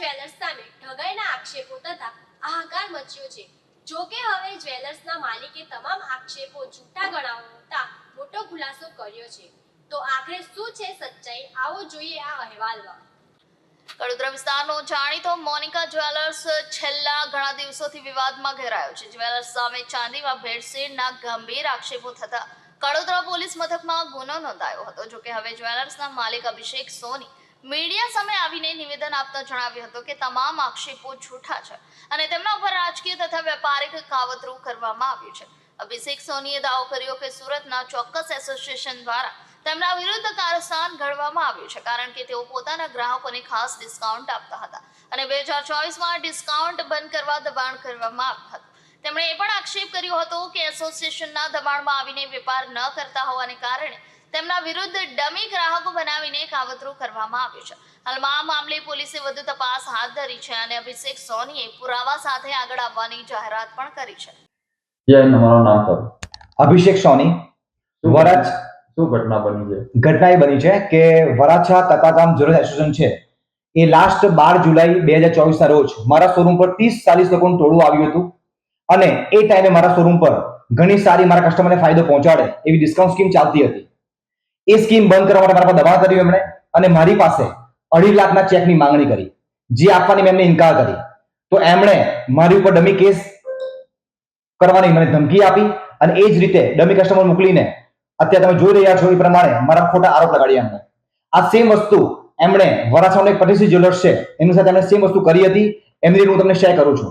Jewellers સામે ઠગાઈના આક્ષેપો તથા હાહાકાર મચ્યો છે. જો કે હવે જ્વેલર્સના માલિકે તમામ આક્ષેપો જૂઠા ગણાવતા મોટો ખુલાસો કર્યો છે. તો આખરે શું છે સચ્ચાઈ? આવો જોઈએ આ અહેવાલમાં. કડોદરા વિસ્તારનો જાણીતો મોનિકા જ્વેલર્સ છેલ્લા ઘણા દિવસોથી વિવાદમાં ઘેરાયો છે. જ્વેલર્સ સામે ચાંદીમાં ભેળસેળના ગંભીર આક્ષેપો થતા કડોદરા પોલીસ મથકમાં ગુનો નોંધાયો હતો. જોકે હવે જ્વેલર્સના માલિક અભિષેક સોની મીડિયા સામે આવીને નિવેદન આપતા જણાવ્યું હતું કે તમામ આક્ષેપો છૂટા છે અને તેમના ઉપર રાજકીય તથા વેપારિક કાવતરું કરવામાં આવ્યું છે. અભિષેક સોનીએ દાવો કર્યો કે સુરતના ચોક્કસ એસોસિએશન દ્વારા તેમના વિરુદ્ધ કારસ્તાન ઘડવામાં આવ્યું છે કારણ કે તેઓ પોતાના ગ્રાહકોને ખાસ ડિસ્કાઉન્ટ આપતા હતા અને બે હજાર ચોવીસમાં ડિસ્કાઉન્ટ બંધ કરવા દબાણ કરવામાં આવ્યું હતું. તેમણે એ પણ આક્ષેપ કર્યો હતો કે એસોસિએશનના દબાણમાં આવીને વેપાર ન કરતા હોવાને કારણે તેમના વિરુદ્ધ ડમી ગ્રાહકો બનાવીને કાવતરું કરવામાં આવ્યું છે. હાલમાં આ મામલે પોલીસે વધુ તપાસ હાથ ધરી છે અને અભિષેક સોનીએ પુરાવા સાથે આગળ આવવાની જાહેરાત પણ કરી છે. જય તમારું નામ સર. અભિષેક સોની. વરાછ શું ઘટના બની છે? ઘટના એ બની છે કે વરાછા તકાગામ જરૂર એસોસિએશન છે. એ લાસ્ટ બાર જુલાઈ બે હજાર ચોવીસના રોજ મારા શોરૂમ પર ત્રીસ ચાલીસ લોકોનું ટોળું આવ્યું હતું. અને એ ટાઈમે મારા શોરૂમ પર ઘણી સારી મારા કસ્ટમરને ફાયદો પહોંચાડે એવી ડિસ્કાઉન્ટ સ્કીમ ચાલતી હતી. એ સ્કીમ બંધ કરવા માટે મારા પર દબાણ કર્યું એમણે અને મારી પાસે અઢી લાખના ચેકની માંગણી કરી, જે આપવાની મેં એમને ઇન્કાર કરી. તો એમણે મારી ઉપર ડમી કેસ કરવાની મને ધમકી આપી અને એ જ રીતે ડમી કસ્ટમર મોકલીને અત્યારે તમે જોઈ રહ્યા છો એ પ્રમાણે મારા ખોટા આરોપ લગાડ્યા એમને આ સેમ વસ્તુ એમણે વરાછાનો એક પટીસી જ્વેલર્સ છે, એમની સાથે એમણે સેમ વસ્તુ કરી હતી, એમની હું તમને શેર કરું છું.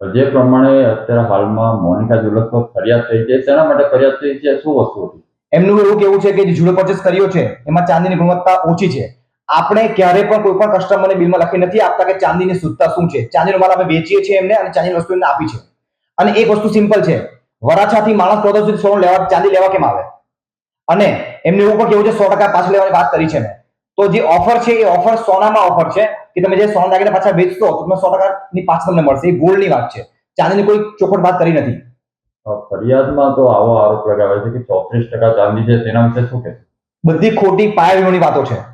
જે પ્રમાણે અત્યારે હાલમાં મોનિકા જ્વેલર્સ પર ફરિયાદ થઈ છે તેના માટે ફરિયાદ થઈ છે, શું વસ્તુ હતી? એમનું એવું કેવું છે કે જે જુડો પરચેસ કર્યો છે, એમાં ચાંદીની ગુણવત્તા ઓછી છે. આપણે ક્યારે પણ કોઈ પણ કસ્ટમરને બિલમાં લખી નથી આપતા કે ચાંદીની શુદ્ધતા શું છે. ચાંદીનો માલ આપણે વેચીએ છીએ એમને અને ચાંદીની વસ્તુ એમને આપી છે. અને એક વસ્તુ સિમ્પલ છે. વરાછાથી માણસ ચૌદ સુધી સોનું લેવા, ચાંદી લેવા કેમ આવે? અને એમને એવું પણ કેવું છે, સો ટકા પાછું લેવાની વાત કરી છે મેં. તો જે ઓફર છે, એ ઓફર સોનામાં ઓફર છે કે તમે જે સોના દાગીને પાછા વેચશો, તો તમે સો ટકાની પાછળ તમને મળશે. એ ગોલ્ડની વાત છે. ચાંદીની કોઈ ચોખવટ વાત કરી નથી. ફરિયાદમાં તો આવો આરોપ લગાવે છે કે ચોત્રીસ ટકા ચાંદી છે, તેના વિશે શું કહેશો? બધી ખોટી પાયા વિહોણી વાતો છે.